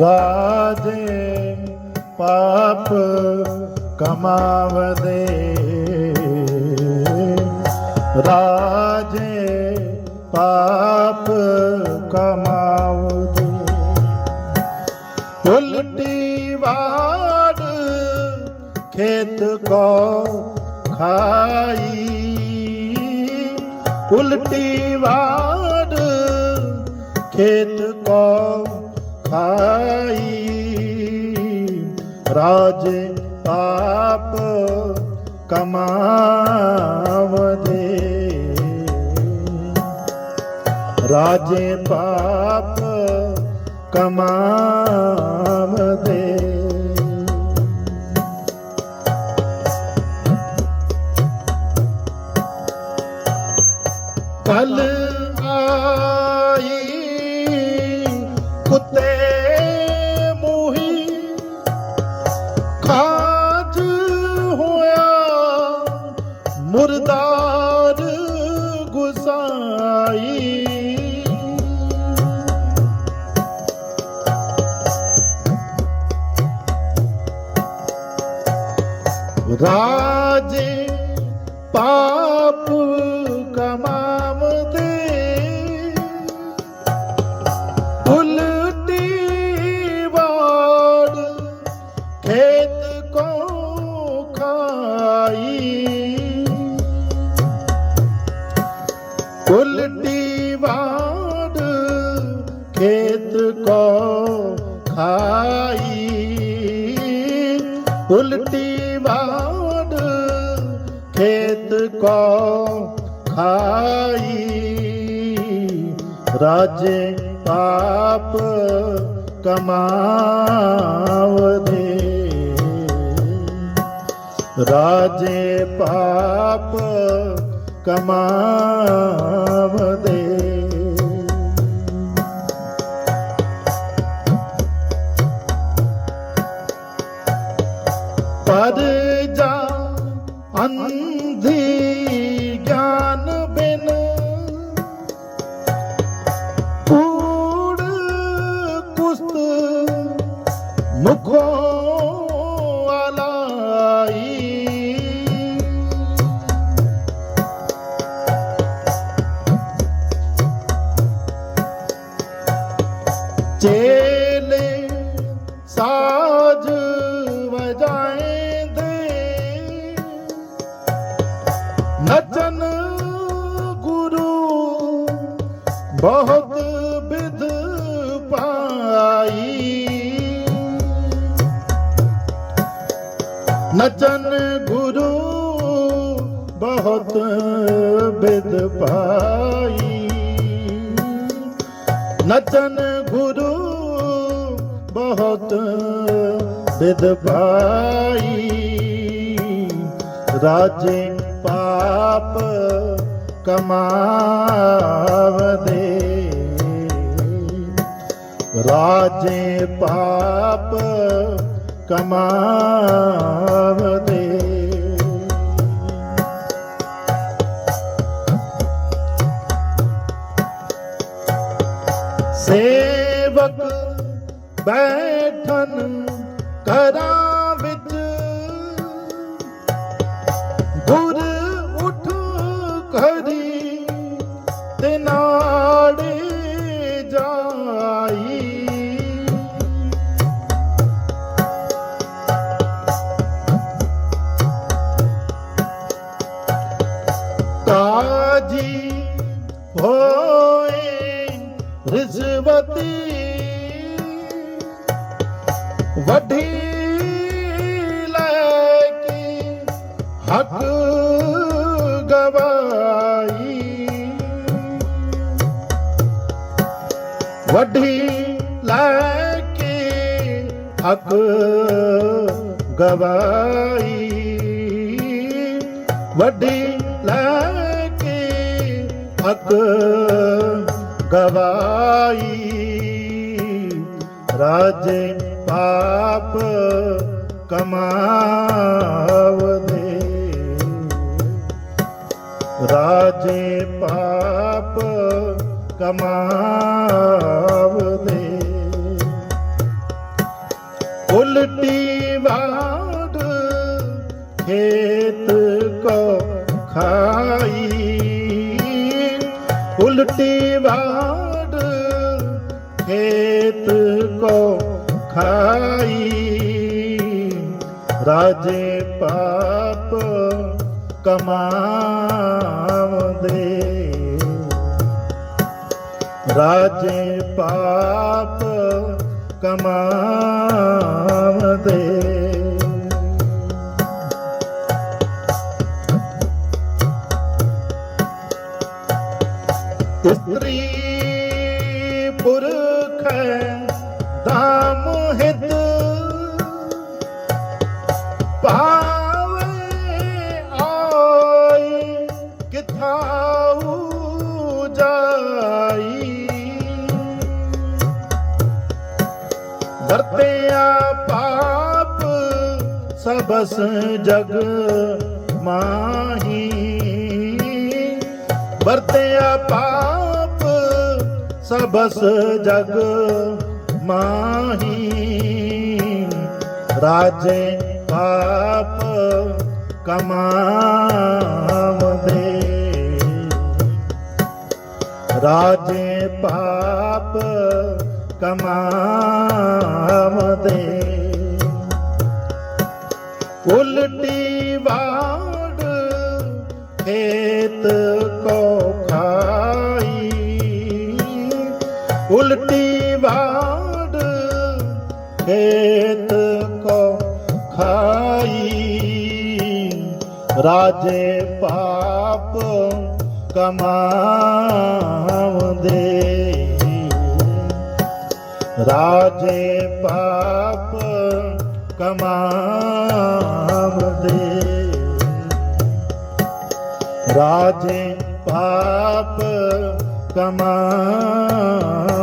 ਰਾਜੇ ਪਾਪ ਕਮਾਵਦੇ। ਰਾਜੇ ਪਾਪ ਕਮਾਵਦੇ। ਉਲਟੀ ਵਾੜ ਖੇਤ ਕੋ ਖਾਈ। ਉਲਟੀ ਵਾੜ ਖੇਤ ਕੋ ਖਾਈ ਰਾਜੇ ਪਾਪ ਕਮਾਵਦੇ। ਰਾਜੇ ਪਾਪ ਕਮਾਵਦੇ। ਕਲ ਮੁਰਦਾਰ ਗੁਸਾਈ ਰਾਜੇ ਪਾ ਉਲਟੀ ਵਾੜ ਖੇਤ ਕੋ ਖਾਈ। ਰਾਜੇ ਪਾਪ ਕਮਾਵਦੇ ਰਾਜੇ ਪਾਪ ਕਮਾਵਦੇ बद जा अंधी ज्ञान बिन कूड़ कुस्त मुखो Yeah. ਬਹੁਤ ਵਿਧ ਪਾਈ। ਨਚਨ ਗੁਰੂ ਬਹੁਤ ਵਿਧ ਪਾਈ। ਨਚਨ ਗੁਰੂ ਬਹੁਤ ਵਿਦ ਭਾਈ ਰਾਜੇ ਪਾਪ ਕਮਾਵਦੇ। ਰਾਜੇ ਪਾਪ ਕਮਾਵਦੇ। ਸੇਵਕ ਬੈਠਨ ਕਰਾਂ ਹੱਕ ਗਵਾਈ। ਵੱਡੀ ਲੈ ਕੇ ਹੱਕ ਗਵਾਈ। ਵੱਡੀ ਲੈ ਕੇ ਹੱਕ ਗਵਾਈ। ਰਾਜੇ ਪਾਪ ਕਮਾਵਦੇ ਰਾਜੇ ਪਾਪ ਕਮਾਵਦੇ। ਉਲਟੀ ਵਾਂਡ ਖੇਤ ਕੋ ਖਾਈ। ਉਲਟੀ ਵਾਂਡ ਖੇਤ ਕੋ ਖਾਈ। ਰਾਜੇ ਪਾਪ ਕਮਾਉਂਦੇ। ਰਾਜੇ ਪਾਪ ਕਮਾਵਦੇ ਇਸਤਰੀ ਪੁਰਖ ਦਾਮ ਹਿਤ। ਪਾਵੇ ਕਿਥਾਉ ਜਾਈ? ਵਰਤਿਆ ਪਾਪ ਸਬਸ ਜਗ ਮਾਹੀ। ਵਰਤਿਆ ਪਾਪ ਸਬਸ ਜਗ ਮਾਹੀ। ਰਾਜੇ ਪਾਪ ਕਮਾ ਰਾਜੇ ਪਾਪ ਕਮਾਵਦੇ ਉਲਟੀ ਵਾੜ ਖੇਤ ਕੋ ਖਾਈ। ਉਲਟੀ ਵਾੜ ਖੇਤ ਕੋ ਖਾਈ। ਰਾਜੇ ਪਾਪ ਕਮਾਵਦੇ ਰਾਜੇ ਪਾਪ ਕਮਾਵਦੇ ਰਾਜੇ ਪਾਪ ਕਮਾਵਦੇ